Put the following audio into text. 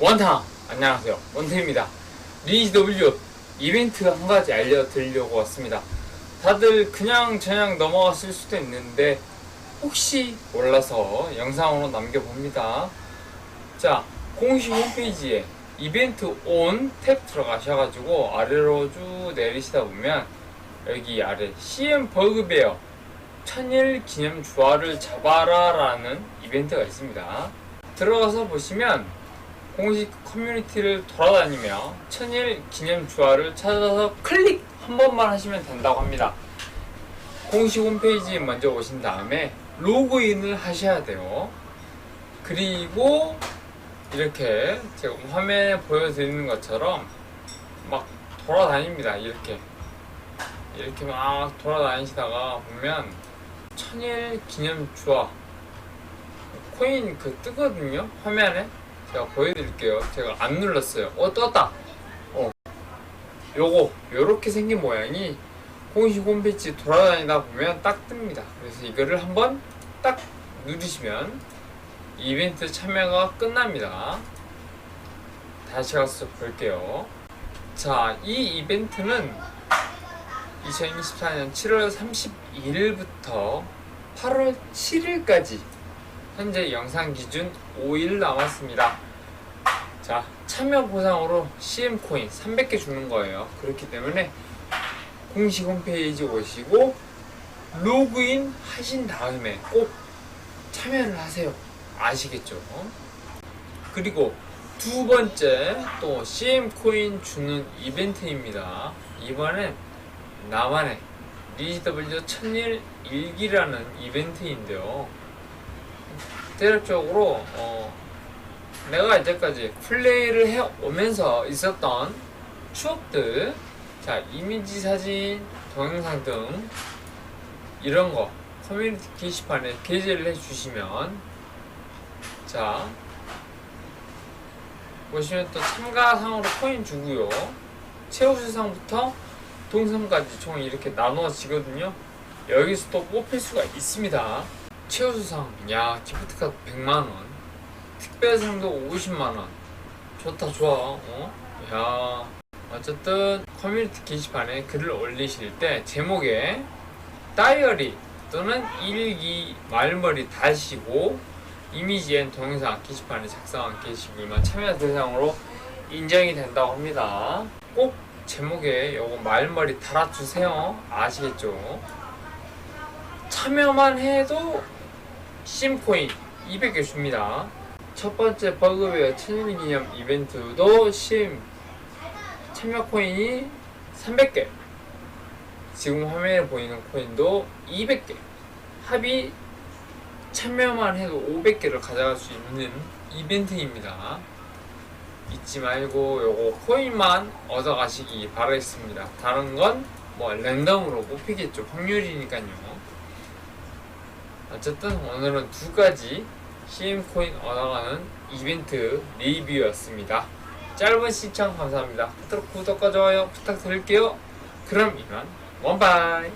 원탕 안녕하세요. 원태입니다. 리니지 W 이벤트 한 가지 알려드리려고 왔습니다. 다들 그냥 저냥 넘어갔을 수도 있는데 혹시 몰라서 영상으로 남겨봅니다. 자 공식 홈페이지에 이벤트 온 탭 들어가셔가지고 아래로 쭉 내리시다 보면 여기 아래 CM 버그베어 천일 기념 주화를 잡아라 라는 이벤트가 있습니다. 들어가서 보시면 공식 커뮤니티를 돌아다니며 천일 기념 주화를 찾아서 클릭 한 번만 하시면 된다고 합니다. 공식 홈페이지에 먼저 오신 다음에 로그인을 하셔야 돼요. 그리고 이렇게 제가 화면에 보여드리는 것처럼 막 돌아다닙니다. 이렇게 이렇게 막 돌아다니시다가 보면 천일 기념 주화 코인 그 뜨거든요 화면에 제가 보여드릴게요. 제가 안 눌렀어요. 어 떴다. 어. 요거 요렇게 생긴 모양이 공식 홈페이지 돌아다니다 보면 딱 뜹니다. 그래서 이거를 한번 딱 누르시면 이벤트 참여가 끝납니다. 다시 가서 볼게요. 자 이 이벤트는 2024년 7월 31일부터 8월 7일까지 현재 영상 기준 5일 남았습니다. 자, 참여 보상으로 CM코인 300개 주는 거예요. 그렇기 때문에 공식 홈페이지 오시고 로그인 하신 다음에 꼭 참여를 하세요. 아시겠죠? 그리고 두 번째 또 CM코인 주는 이벤트입니다. 이번엔 나만의 리지W 천일 일기라는 이벤트인데요. 대략적으로 어, 내가 이제까지 플레이를 해 오면서 있었던 추억들, 자 이미지 사진, 동영상 등 이런 거 커뮤니티 게시판에 게재를 해주시면 자 보시면 또 참가상으로 코인 주고요. 최우수상부터 동상까지 총 이렇게 나누어지거든요. 여기서 또 뽑힐 수가 있습니다. 최우수상, 야, 기프트카드 100만원. 특별상도 50만원. 좋다, 좋아, 어? 야. 어쨌든, 커뮤니티 게시판에 글을 올리실 때, 제목에, 다이어리 또는 일기 말머리 다시고, 이미지엔 동영상 게시판에 작성한 게시글만 참여 대상으로 인정이 된다고 합니다. 꼭 제목에 요거 말머리 달아주세요. 아시겠죠? 참여만 해도 심코인 200개 줍니다. 첫 번째 버그웨어 천일 기념 이벤트도 심 참여 코인이 300개. 지금 화면에 보이는 코인도 200개. 합이 참여만 해도 500개를 가져갈 수 있는 이벤트입니다. 잊지 말고 요거 코인만 얻어가시기 바라겠습니다. 다른 건 뭐 랜덤으로 뽑히겠죠. 확률이니까요. 어쨌든 오늘은 두 가지 CM 코인 얻어가는 이벤트 리뷰였습니다. 짧은 시청 감사합니다. 구독과 좋아요 부탁드릴게요. 그럼 이만 원바이.